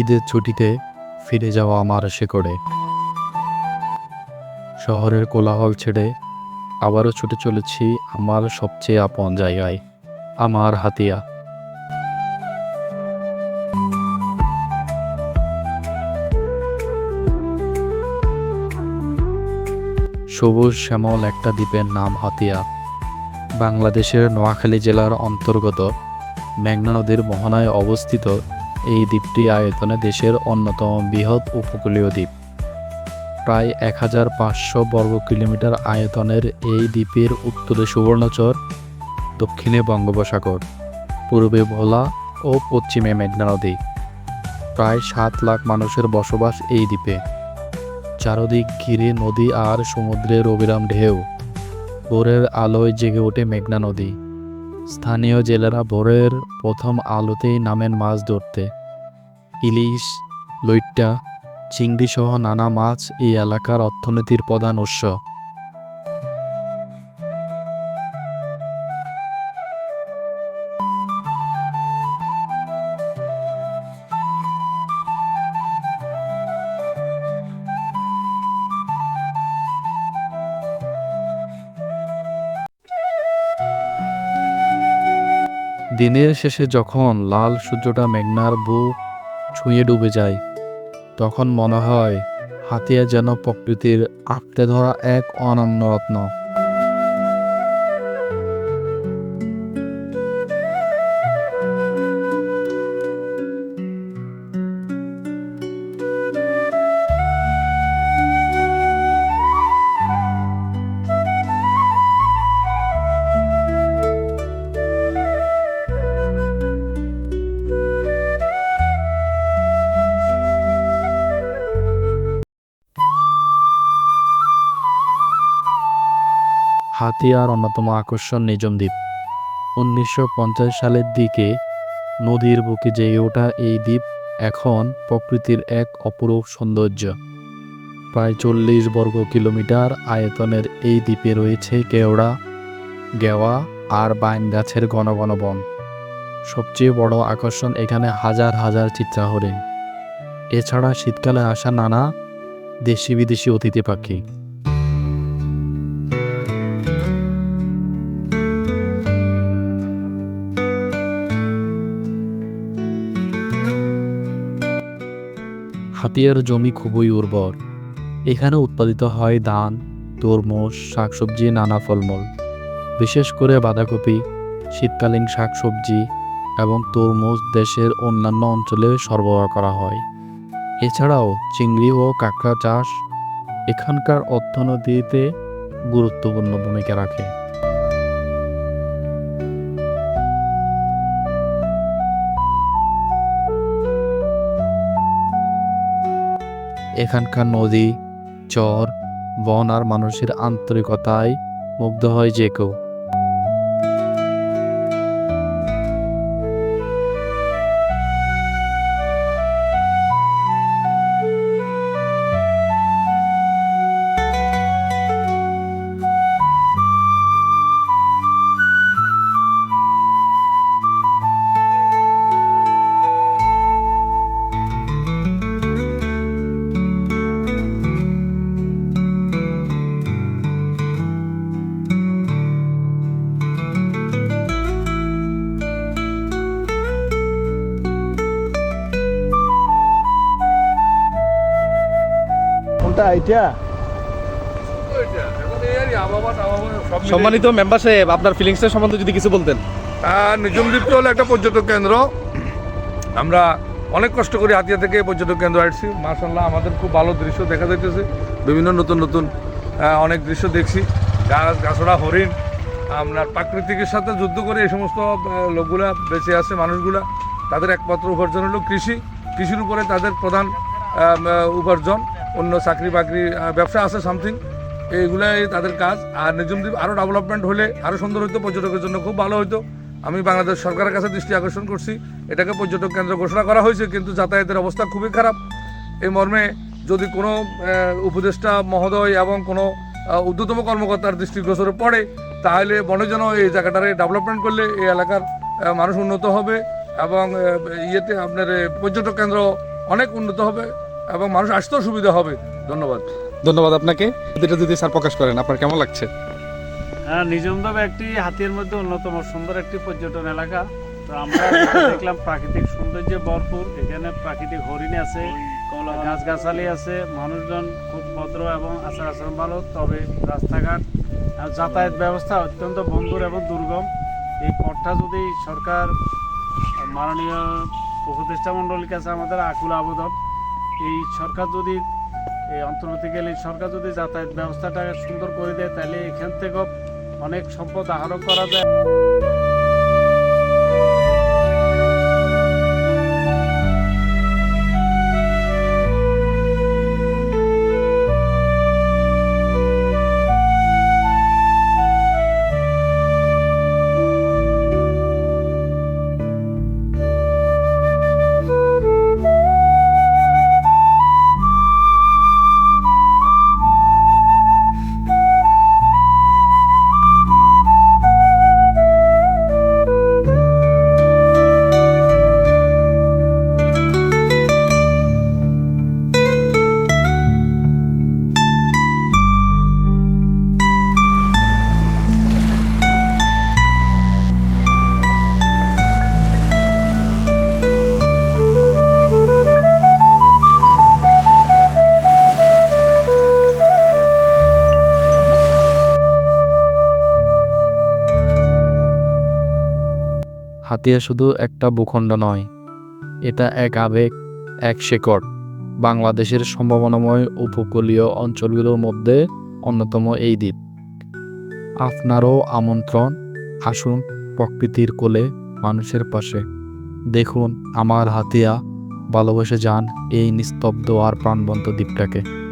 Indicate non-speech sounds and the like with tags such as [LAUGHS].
ঈদের ছুটিতে ফিরে যাওয়া আমার শেকড়ে। শহরের কোলাহল ছেড়ে আবারও ছুটে চলেছি আমার সবচেয়ে আপন জায়গায়, আমার হাতিয়া। সবুজ শ্যামল একটা দ্বীপের নাম হাতিয়া। বাংলাদেশের নোয়াখালী জেলার অন্তর্গত মেঘনা নদীর মোহনায় অবস্থিত এই দ্বীপটি আয়তনে দেশের অন্যতম বৃহৎ উপকূলীয় দ্বীপ। প্রায় এক হাজার পাঁচশো বর্গ কিলোমিটার আয়তনের এই দ্বীপের উত্তরে সুবর্ণচর, দক্ষিণে বঙ্গোপসাগর, পূর্বে ভোলা ও পশ্চিমে মেঘনা নদী। প্রায় সাত লাখ মানুষের বসবাস এই দ্বীপে। চারদিক ঘিরে নদী আর সমুদ্রের অবিরাম ঢেউ। ভোরের আলোয় জেগে ওঠে মেঘনা নদী। স্থানীয় জেলেরা ভোরের প্রথম আলোতেই নামেন মাছ ধরতে। ইলিশ, লইট্টা চিংড়ি সহ নানা মাছ এই এলাকার অর্থনীতির প্রধান উৎস। দিনের শেষে যখন লাল সূর্যটা মেঘনার বু ছুঁয়ে ডুবে যায়, তখন মনে হয় হাতিয়া যেন প্রকৃতির আঁকড়ে ধরা এক অনন্য রত্ন। হাতিয়ার অন্যতম আকর্ষণ নিজম দ্বীপ। উনিশশো পঞ্চাশ সালের দিকে নদীর বুকে জেগে ওঠা এই দ্বীপ এখন প্রকৃতির এক অপরূপ সৌন্দর্য। প্রায় চল্লিশ বর্গ কিলোমিটার আয়তনের এই দ্বীপে রয়েছে কেওড়া, গেওয়া আর বাইন গাছের ঘন ঘন বন। সবচেয়ে বড় আকর্ষণ এখানে হাজার হাজার চিত্রা হরিণ এছাড়া শীতকালে আসা নানা দেশি বিদেশি অতিথি পাখি। হাতিয়ার জমি খুবই উর্বর। এখানে উৎপাদিত হয় ধান, তরমুজ, শাকসবজি, নানা ফলমূল। বিশেষ করে বাঁধাকপি, শীতকালীন শাকসবজি এবং তরমুজ দেশের অন্যান্য অঞ্চলে সরবরাহ করা হয়। এছাড়াও চিংড়ি ও কাঁকড়া চাষ এখানকার অর্থনীতিতে গুরুত্বপূর্ণ ভূমিকা রাখে। এখানকার নদী চর বন আর মানুষের আন্তরিকতায় মুগ্ধ হয় যে কেউ। কোনটা আইটা। সম্মানিত মেম্বার সাহেব আপনার ফিলিংসের সম্বন্ধে যদি কিছু বলতেন। আর নিজম দ্বীপটি হলো একটা পর্যটক কেন্দ্র। আমরা অনেক কষ্ট করে হাতিয়া থেকে এই পর্যটক কেন্দ্র আসছি। মার্শাল্লাহ আমাদের খুব ভালো দৃশ্য দেখা যাইতেছে। বিভিন্ন নতুন নতুন অনেক দৃশ্য দেখছি। গাছ গাছড়া হরিণ আপনার প্রাকৃতিকের সাথে যুদ্ধ করে এই সমস্ত লোকগুলা বেঁচে আছে মানুষগুলা। তাদের একমাত্র উপার্জন হলো কৃষি। কৃষির উপরে তাদের প্রধান উপার্জন। অন্য চাকরি বাকরি ব্যবসা আছে সামথিং এইগুলাই তাদের কাজ। আর নিজম দ্বীপ আরও ডেভেলপমেন্ট হলে আরও সুন্দর হতো পর্যটকের জন্য খুব ভালো হতো আমি বাংলাদেশ সরকারের কাছে দৃষ্টি আকর্ষণ করছি। এটাকে পর্যটক কেন্দ্র ঘোষণা করা হয়েছে, কিন্তু যাতায়াতের অবস্থা খুবই খারাপ। এই মর্মে যদি কোনো উপদেষ্টা মহোদয় এবং কোনো ঊর্ধ্বতম কর্মকর্তার দৃষ্টিগোচরে পড়ে, তাহলে বনজন এই জায়গাটারে ডেভেলপমেন্ট করলে এই এলাকার মানুষ উন্নত হবে এবং ইয়েতে আপনার পর্যটক কেন্দ্র অনেক উন্নত হবে। এবং মানুষ আসতেও সুবিধা হবে। ধন্যবাদ। ধন্যবাদ আপনাকে। এটা যদি স্যার প্রকাশ করেন আপনার কেমন লাগছে? হ্যাঁ নিজমদব একটি হাতির মধ্যে অন্যতম সুন্দর একটি পর্যটন এলাকা। তো আমরা [LAUGHS] দেখলাম প্রাকৃতিক সৌন্দর্যে ভরপুর। এখানে প্রাকৃতিক হরিণ আছে গাছগাছালি আছে মানুষজন খুব ভদ্র এবং আচার আচরণ ভালো। তবে রাস্তাঘাট আর যাতায়াত ব্যবস্থা অত্যন্ত বন্ধুর এবং দুর্গম। এই পথটা যদি সরকার মাননীয় উপদেষ্টা মণ্ডলীর কাছে আমাদের আকুল আবেদন এই সরকার যদি, এই অন্তর্বর্তীকালীন সরকার যদি যাতায়াত ব্যবস্থাটা সুন্দর করে দেয়, তাহলে এখান থেকেও অনেক সম্পদ আহরণ করা যায়। হাতিয়া শুধু একটা ভূখণ্ড নয়, এটা এক আবেগ, এক শেকড়। বাংলাদেশের সম্ভাবনাময় উপকূলীয় অঞ্চলগুলোর মধ্যে অন্যতম এই দ্বীপ। আপনারও আমন্ত্রণ, আসুন প্রকৃতির কোলে মানুষের পাশে। দেখুন আমার হাতিয়া, ভালোবেসে যান এই নিস্তব্ধ আর প্রাণবন্ত দ্বীপটাকে।